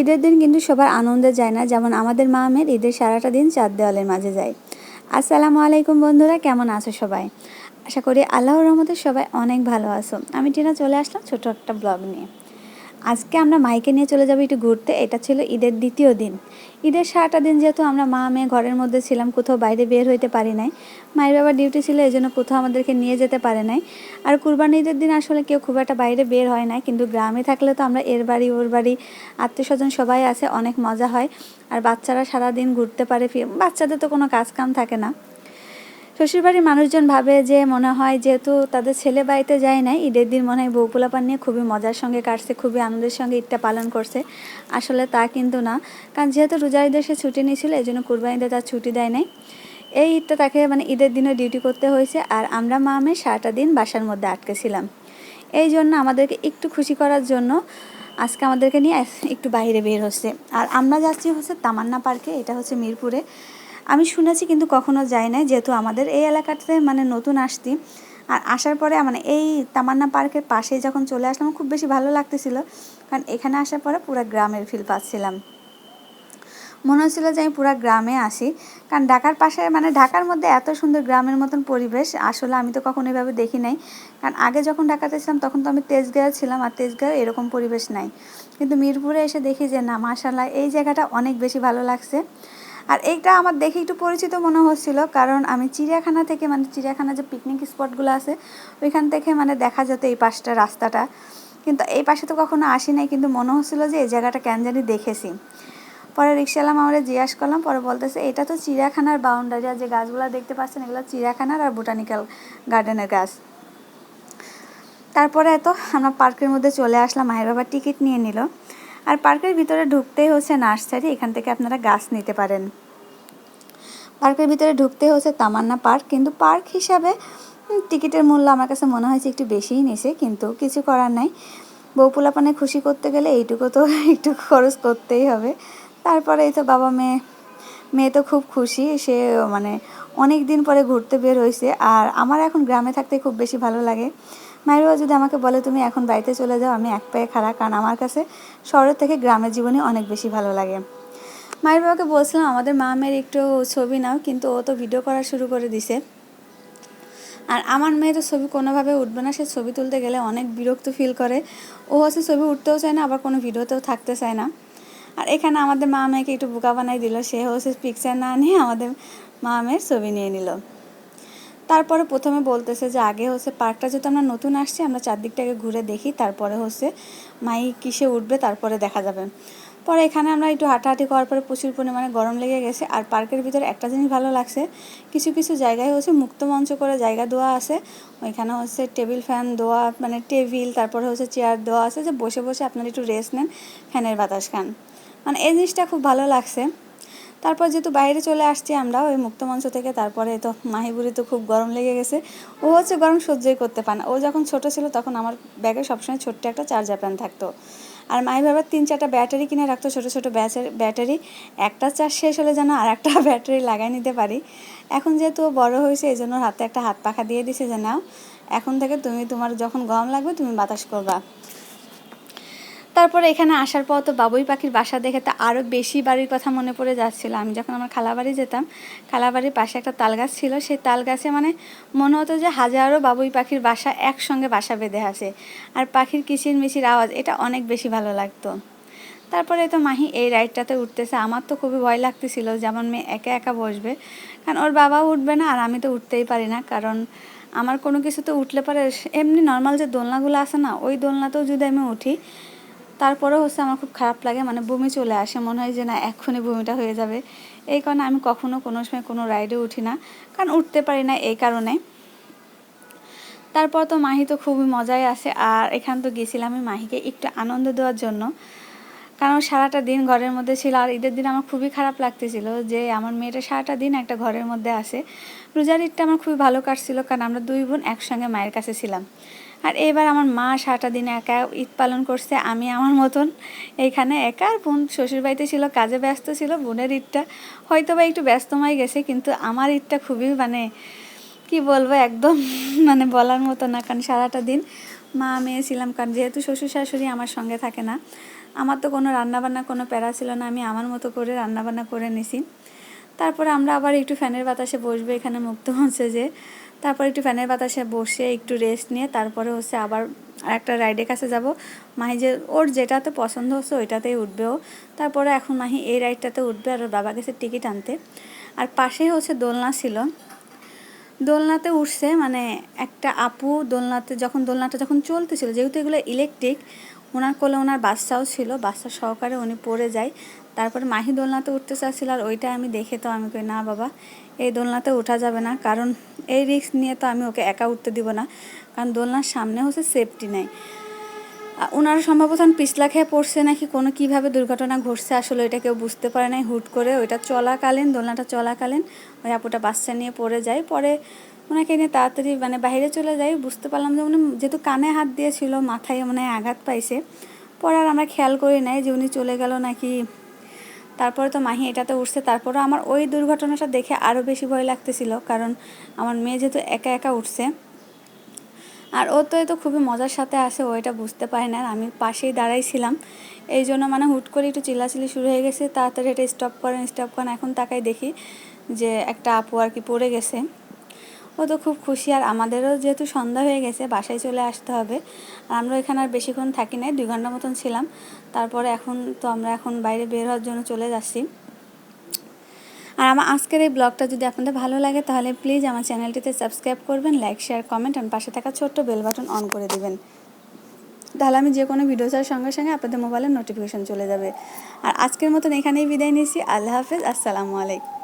ঈদের দিন কিন্তু সবার আনন্দে যায় না, যেমন আমাদের মা আমের ঈদের সারাটা দিন চাঁদ দেওয়ালের মাঝে যায়। আসসালামু আলাইকুম বন্ধুরা, কেমন আছো সবাই? আশা করি আল্লাহর রহমতে সবাই অনেক ভালো আছো। আমি টিনা চলে আসলাম ছোট একটা ব্লগ নিয়ে। আজকে আমরা মাইকে নিয়ে চলে যাব একটু ঘুরতে, এটা ছিল ঈদের দ্বিতীয় দিন। ঈদের সারাটা দিন যেহেতু আমরা মা মেয়ে ঘরের মধ্যে ছিলাম, কোথাও বাইরে বের হইতে পারি নাই। মায়ের বাবার ডিউটি ছিল, এই জন্য কোথাও আমাদেরকে নিয়ে যেতে পারে নাই। আর কুরবানি ঈদের দিন আসলে কেউ খুব একটা বাইরে বের হয় না কিন্তু গ্রামে থাকলে তো আমরা এর বাড়ি, ওর বাড়ি আত্মীয় স্বজন সবাই আছে, অনেক মজা হয়। আর বাচ্চারা সারাদিন ঘুরতে পারে বাচ্চাদের তো কোনো কাজ কাম থাকে না। শ্বশুরবাড়ির মানুষজন ভাবে যে, মনে হয় যেহেতু তাদের ছেলে বাড়িতে যায় নাই, ঈদের দিন মনে হয় বউ পোলাপান নিয়ে খুবই মজার সঙ্গে কাটছে, খুবই আনন্দের সঙ্গে ঈদটা পালন করছে। আসলে তা কিন্তু না। কারণ যেহেতু রোজা ঈদের সে ছুটি নিয়েছিল এই জন্য কুরবানিতে তার ছুটি দেয় নাই। এই ঈদটা তাকে মানে ঈদের দিনে ডিউটি করতে হয়েছে আর আমরা মা আমি সারাটা দিন বাসার মধ্যে আটকেছিলাম এই জন্য আমাদেরকে একটু খুশি করার জন্য আজকে আমাদেরকে নিয়ে একটু বাইরে বের হচ্ছে। আর আমরা যাচ্ছি হচ্ছে তামান্না পার্কে, এটা হচ্ছে মিরপুরে। আমি শুনেছি কিন্তু কখনো যাই নাই, যেহেতু আমাদের এই এলাকাতে মানে নতুন আসতি আর আসার পরে মানে এই তামান্না পার্কের পাশেই যখন চলে আসলাম, খুব বেশি ভালো লাগতেছিল। কারণ এখানে আসার পরে পুরো গ্রামের ফিল পাচ্ছিলাম। মনে হচ্ছিল যে আমি পুরো গ্রামে আসি। কারণ ঢাকার পাশে মানে ঢাকার মধ্যে এত সুন্দর গ্রামের মতন পরিবেশ, আসলে আমি তো কখনো এভাবে দেখি নাই। কারণ আগে যখন ঢাকাতে ছিলাম, তখন তো আমি তেজগাঁও ছিলাম, আর তেজগাঁও এরকম পরিবেশ নাই। কিন্তু মিরপুরে এসে দেখি যে না মাসাল্লাহ এই জায়গাটা অনেক বেশি ভালো লাগছে। আর এইটা আমার দেখে একটু পরিচিত মনে হচ্ছিল, কারণ আমি চিড়িয়াখানা থেকে মানে চিড়িয়াখানা যে পিকনিক স্পটগুলো আছে, ওইখান থেকে মানে দেখা যেত এই পাশটা রাস্তাটা। কিন্তু এই পাশে তো কখনো আসি নাই, কিন্তু মনে হচ্ছিল যে এই জায়গাটা কেন জানি দেখেছি। পরে রিক্সালাম আমরা জিজ্ঞাসা করলাম, পরে বলতেছে, এটা তো চিড়িয়াখানার বাউন্ডারি আর যে গাছগুলো দেখতে পাচ্ছেন, এগুলো চিড়িয়াখানার আর বোটানিক্যাল গার্ডেনের গাছ। তারপরে এত আমরা পার্কের মধ্যে চলে আসলাম মায়ের বাবার টিকিট নিয়ে নিল। আর পার্কের ভিতরে ঢুকতেই হচ্ছে নার্সারি, এখান থেকে আপনারা গাছ নিতে পারেন। পার্কের ভিতরে ঢুকতে হচ্ছে তামান্না পার্ক, কিন্তু পার্ক হিসাবে টিকিটের মূল্য আমার কাছে মনে হয়েছে একটু বেশিই নিছে, কিন্তু কিছু করার নাই। বউ পোলাপানে খুশি করতে গেলে এইটুকু তো একটু খরচ করতেই হবে। তারপরে এই তো বাবা মেয়ে মেয়ে তো খুব খুশি, সে মানে অনেক দিন পরে ঘুরতে বের হয়েছে। আর আমার এখন গ্রামে থাকতে খুব বেশি ভালো লাগে। মায়ের বাবা যদি আমাকে বলে তুমি এখন বাড়িতে চলে যাও, আমি এক পায়ে খারাপ কারণ আমার কাছে শহরের থেকে গ্রামের জীবনে অনেক বেশি ভালো লাগে। মায়ের বাবাকে বলছিলাম, আমাদের মা মেয়ের একটু ছবি নাও, কিন্তু ও তো ভিডিও করা শুরু করে দিছে। আর আমার মেয়ে তো ছবি কোনোভাবে উঠবে না, সে ছবি তুলতে গেলে অনেক বিরক্ত ফিল করে। ও হচ্ছে ছবি উঠতেও চায় না, আবার কোনো ভিডিওতেও থাকতে চায় না। আর এখানে আমাদের মা মেয়েকে একটু বোকা বানাই দিল, সে হচ্ছে পিকচার না নিয়ে আমাদের মা মেয়ের ছবি নিয়ে নিল। তারপরে প্রথমে বলতেছে যে আগে হচ্ছে পার্কটা যেহেতু আমরা নতুন আসছি, আমরা চারদিকটাকে ঘুরে দেখি, তারপরে হচ্ছে মাই কিসে উঠবে তারপরে দেখা যাবে। পরে এখানে আমরা একটু হাঁটাহাঁটি করার পরে প্রচুর পরিমাণে গরম লেগে গেছে, আর পার্কের ভিতরে একটা জিনিস ভালো লাগছে, কিছু কিছু জায়গায় হচ্ছে মুক্ত মঞ্চ করে জায়গা দেওয়া আছে, ওইখানে হচ্ছে টেবিল ফ্যান দেওয়া মানে টেবিল, তারপরে হচ্ছে চেয়ার দেওয়া আছে, যে বসে বসে আপনারা একটু রেস্ট নেন, ফ্যানের বাতাস খান। মানে এই জিনিসটা খুব ভালো লাগছে। তারপর যেহেতু বাইরে চলে আসছি আমরা, ওই মুক্তমঞ্চ থেকে, তারপরে তো মাহিবুরি তো খুব গরম লেগে গেছে। ও হচ্ছে গরম সহ্যই করতে পারে না। ও যখন ছোট ছিল তখন আমার ব্যাগে সবসময় ছোট্ট একটা চার্জার প্যান থাকতো। আর মাই বাবার তিন চারটা ব্যাটারি কিনে রাখতো, ছোটো ছোটো ব্যাটারি। একটা চার্জ শেষ হলে যেন আর একটা ব্যাটারি লাগাই নিতে পারি। এখন যেহেতু বড় হয়েছে, এই জন্য হাতে একটা হাত পাখা দিয়ে দিছে যে, নাও, এখন থেকে তুমি তোমার যখন গরম লাগবে, তুমি বাতাস করবা। তারপরে এখানে আসার পর তো বাবুই পাখির বাসা দেখে তো আরও বেশি বাড়ির কথা মনে পড়ে যাচ্ছিল। আমি যখন আমার খালাবাড়ি যেতাম, খালাবাড়ির পাশে একটা তাল গাছ ছিল। সেই তাল গাছে মানে মনে হতো যে হাজারো বাবুই পাখির বাসা একসঙ্গে বাসা বেঁধে আছে। আর পাখির কিচির মিচির আওয়াজ, এটা অনেক বেশি ভালো লাগতো। তারপরে তো মাহি এই রাইডটাতে উঠতেছে। আমার তো খুবই ভয় লাগতেছিল যেমন মেয়ে একা একা বসবে। কারণ ওর বাবাও উঠবে না আর আমি তো উঠতেই পারি না। কারণ আমার কোনো কিছুতে উঠলে পরে এমনি নর্মাল যে দোলনাগুলো আছে না, ওই দোলনাতেও যদি আমি উঠি তারপরেও হচ্ছে আমার খুব খারাপ লাগে মানে বমি চলে আসে, মনে হয় যে না এক্ষুনি বমিটা হয়ে যাবে। এই কারণে আমি কখনো কোনো সময় কোনো রাইডে উঠি না, কারণ উঠতে পারি না এই কারণে। তারপর তো মাহি তো খুবই মজায় আসে আর এখান তো গেছিলাম আমি মাহিকে একটু আনন্দ দেওয়ার জন্য। কারণ সারাটা দিন ঘরের মধ্যে ছিল, আর ঈদের দিন আমার খুবই খারাপ লাগতেছিল যে আমার মেয়েটা সারাটা দিন একটা ঘরের মধ্যে আসে রোজার ঈদটা আমার খুবই ভালো কাটছিল, কারণ আমরা দুই বোন একসঙ্গে মায়ের কাছে ছিলাম। আর এবার আমার মা সারাটা দিন একা ঈদ পালন করছে, আমি আমার মতন এইখানে একা। আর বোন শ্বশুরবাড়িতে ছিল, কাজে ব্যস্ত ছিল, বোনের ঈদটা হয়তো বা একটু ব্যস্তময় গেছে, কিন্তু আমার ঈদটা খুবই মানে কি বলব, একদম মানে বলার মতো না, কারণ সারাটা দিন মা, মেয়ে ছিলাম, কারণ যেহেতু শ্বশুর শাশুড়ি আমার সঙ্গে থাকে না, আমার তো কোনো রান্নাবান্না, কোনো প্যারা ছিল না, আমি আমার মতো করে রান্নাবান্না করে নিছি। তারপরে আমরা আবার একটু ফ্যানের বাতাসে বসবো, এখানে মুক্ত হচ্ছে যে তারপর একটু ফ্যানের বাতাসে বসে একটু রেস্ট নিয়ে তারপরে হচ্ছে আবার একটা রাইডের কাছে যাব। মাহি যে ওর যেটাতে পছন্দ হচ্ছে ওইটাতেই উঠবে ও। তারপরে এখন মাহি এই রাইডটাতে উঠবে আর ওর বাবা গেছে টিকিট আনতে। আর পাশেই হচ্ছে দোলনা ছিল। দোলনাতে উঠছে মানে একটা আপু দোলনাতে যখন দোলনাটা যখন চলতেছিল, যেহেতু এগুলো ইলেকট্রিক ওনার কোলে ওনার বাচ্চাও ছিল, বাচ্চা সহকারে উনি পড়ে যায়। তারপরে মাহি দোলনাতে উঠতে চাচ্ছিল আর ওইটা আমি দেখে তো আমি কই, না বাবা, এই দোলনাতে ওঠা যাবে না। কারণ এই রিস্ক নিয়ে তো আমি ওকে একা উঠতে দিব না। কারণ দোলনার সামনে হচ্ছে সেফটি নাই। ওনার সম্ভবত পিছলা খেয়ে পড়ছে নাকি, কোনো কীভাবে দুর্ঘটনা ঘটছে আসলে এটা কেউ বুঝতে পারে নাই হুট করে। ওইটা চলাকালীন, দোলনাটা চলাকালীন। ওই আপুটা বাচ্চা নিয়ে পড়ে যায়। পরে ওনাকে নিয়ে তাড়াতাড়ি মানে বাইরে চলে যাই। বুঝতে পারলাম যে উনি যেহেতু কানে হাত দিয়েছিল, মাথায় মানে আঘাত পাইছে। পরে আর আমরা খেয়াল করি নাই যে উনি চলে গেল নাকি তারপরে তো মাহি এটাতে উঠছে তারপরে আমার ওই দুর্ঘটনাটা দেখে আরও বেশি ভয় লাগতেছিল, কারণ আমার মেয়ে যেহেতু একা একা উঠছে। আর ও তো তো খুবই মজার সাথে আসে ও এটা বুঝতে পারে না, আর আমি পাশেই দাঁড়াইছিলাম। এই জন্য মানে হুট করে একটু চিল্লাচিলি শুরু হয়ে গেছে, তাড়াতাড়ি এটা স্টপ করেন স্টপ করেন, এখন তাকাই দেখি যে একটা আপু আর কি পড়ে গেছে। ও তো খুব খুশি। আর আমাদেরও যেহেতু সন্ধ্যা হয়ে গেছে, বাসায় চলে আসতে হবে। আর আমরা এখানে আর বেশিক্ষণ থাকি নাই, দুই ঘণ্টা মতন ছিলাম। তারপরে এখন তো আমরা এখন বাইরে বের হওয়ার জন্য চলে যাচ্ছি। আর আমার আজকের এই ব্লগটা যদি আপনাদের ভালো লাগে, তাহলে প্লিজ আমার চ্যানেলটিতে সাবস্ক্রাইব করবেন লাইক শেয়ার কমেন্ট আর পাশে থাকা ছোট্ট বেল বাটন অন করে দেবেন। তাহলে আমি যে কোনো ভিডিও ছাড়ার সঙ্গে সঙ্গে আপনাদের মোবাইলে নোটিফিকেশন চলে যাবে। আর আজকের মতন এখানেই বিদায় নিচ্ছি। আল্লাহ হাফেজ, আসসালামু আলাইকুম।